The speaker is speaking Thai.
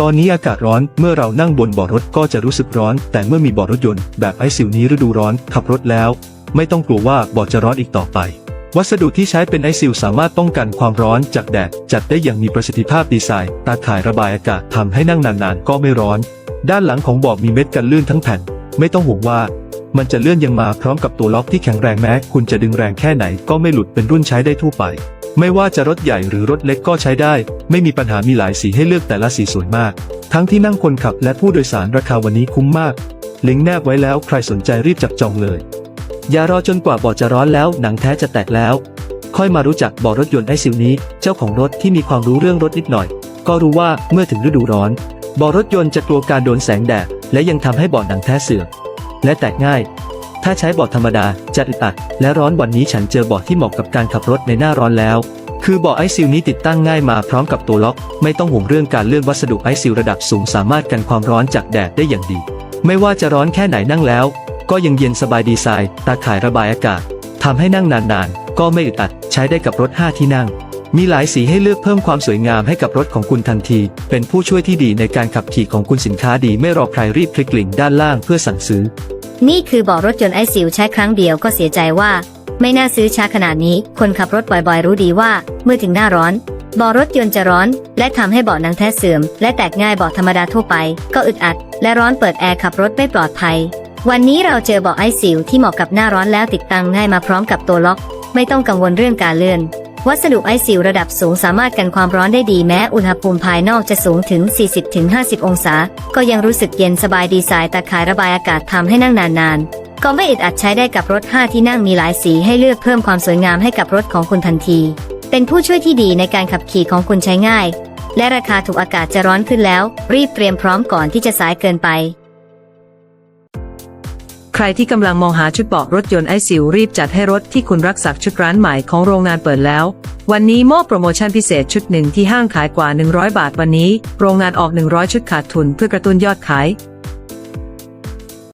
ตอนนี้อากาศร้อนเมื่อเรานั่งบนเบาะรถก็จะรู้สึกร้อน แต่เมื่อมีเบาะรถยนต์แบบไอซิลนี้ฤดูร้อนขับรถแล้ว ไม่ต้องกลัวว่าเบาะจะร้อนอีกต่อไป วัสดุที่ใช้เป็นไอซิลสามารถป้องกันความร้อนจากแดดจัดได้อย่างมีประสิทธิภาพดีไซน์ตาข่ายระบายอากาศทำให้นั่งนานๆก็ไม่ร้อน ด้านหลังของเบาะมีเม็ดกันลื่นทั้งแผ่น ไม่ต้องห่วงว่า มันจะเลื่อนยังมาพร้อมกับตัวล็อกที่แข็งแรงแม้ คุณจะดึงแรงแค่ไหนก็ไม่หลุดเป็นรุ่นใช้ได้ทั่วไป ไม่ว่าจะรถใหญ่หรือรถเล็กก็ใช้ได้ ไม่มีปัญหามีหลายสีให้เลือกแต่ละสีสวยมาก ทั้งที่นั่งคนขับและผู้โดยสารราคาวันนี้คุ้มมาก ลิงก์แนบไว้แล้วใครสนใจรีบจับจองเลย อย่ารอจนกว่าบาะจะร้อนแล้วหนังแท้จะแตกแล้ว ค่อยมารู้จักบาะรถยนต์ไอซิลนี้ เจ้าของรถที่มีความรู้เรื่องรถนิดหน่อย ก็รู้ว่าเมื่อถึงฤดูร้อนบาะรถยนต์จะกลัวการโดนแสงแดดและยังทำให้บาะหนังแท้เสื่อมและแตกง่าย ถ้าใช้เบาะธรรมดาจะอึดอัดและร้อนวันนี้ฉันเจอเบาะที่เหมาะกับการขับรถในหน้าร้อนแล้ว คือเบาะไอซิลนี้ติดตั้งง่ายมาพร้อมกับตัวล็อก ไม่ต้องห่วงเรื่องการเลื่อนวัสดุไอซิลระดับสูงสามารถกันความร้อนจากแดดได้อย่างดี ไม่ว่าจะร้อนแค่ไหนนั่งแล้ว ก็ยังเย็นสบายดีไซน์ตาข่ายระบายอากาศทำให้นั่งนานๆ ก็ไม่อึดอัดใช้ได้กับรถ 5 ที่นั่ง มีหลายสีให้เลือกเพิ่มความสวยงามให้กับรถของคุณทันที เป็นผู้ช่วยที่ดีในการขับขี่ของคุณสินค้าดีไม่รอใครรีบคลิกลิงก์ด้านล่างเพื่อสั่งซื้อ นี่คือเบาะรถยนต์ไอซิลใช้ครั้งเดียวก็เสียใจว่า ไม่น่าซื้อช้าขนาดนี้ คนขับรถบ่อยๆ รู้ดีว่า เมื่อถึงหน้าร้อนเบาะรถยนต์จะร้อน และทำให้เบาะหนังแท้เสื่อม และแตกง่ายเบาะธรรมดาทั่วไป ก็อึดอัด และร้อนเปิดแอร์ขับรถไม่ปลอดภัย วันนี้เราเจอเบาะไอซิลที่เหมาะกับหน้าร้อนแล้วติดตั้งง่ายมาพร้อมกับตัวล็อก ไม่ต้องกังวลเรื่องการเลื่อน วัสดุไอซิลระดับสูงสามารถกันความร้อนได้ดีแม้อุณหภูมิภายนอกจะสูงถึง 40-50 องศา ก็ยังรู้สึกเย็นสบายดีไซน์ตาขายระบายอากาศทำให้นั่งนานๆ ก็ไม่อึดอัดใช้ได้กับรถ 5 ที่นั่งมีหลายสีให้เลือกเพิ่มความสวยงามให้กับรถของคุณทันที เป็นผู้ช่วยที่ดีในการขับขี่ของคุณใช้ง่าย และราคาถูกอากาศจะร้อนขึ้นแล้ว รีบเตรียมพร้อมก่อนที่จะสายเกินไป ใครที่กำลังมองหาชุดเบาะรถยนต์ไอซิวรีบจัดให้รถที่คุณรักสักชุดร้านใหม่ของโรงงานเปิดแล้ว วันนี้มอบโปรโมชั่นพิเศษชุดหนึ่งที่ห้างขายกว่า 100 บาทวันนี้ โรงงานออก 100 ชุดขาดทุนเพื่อกระตุ้นยอดขาย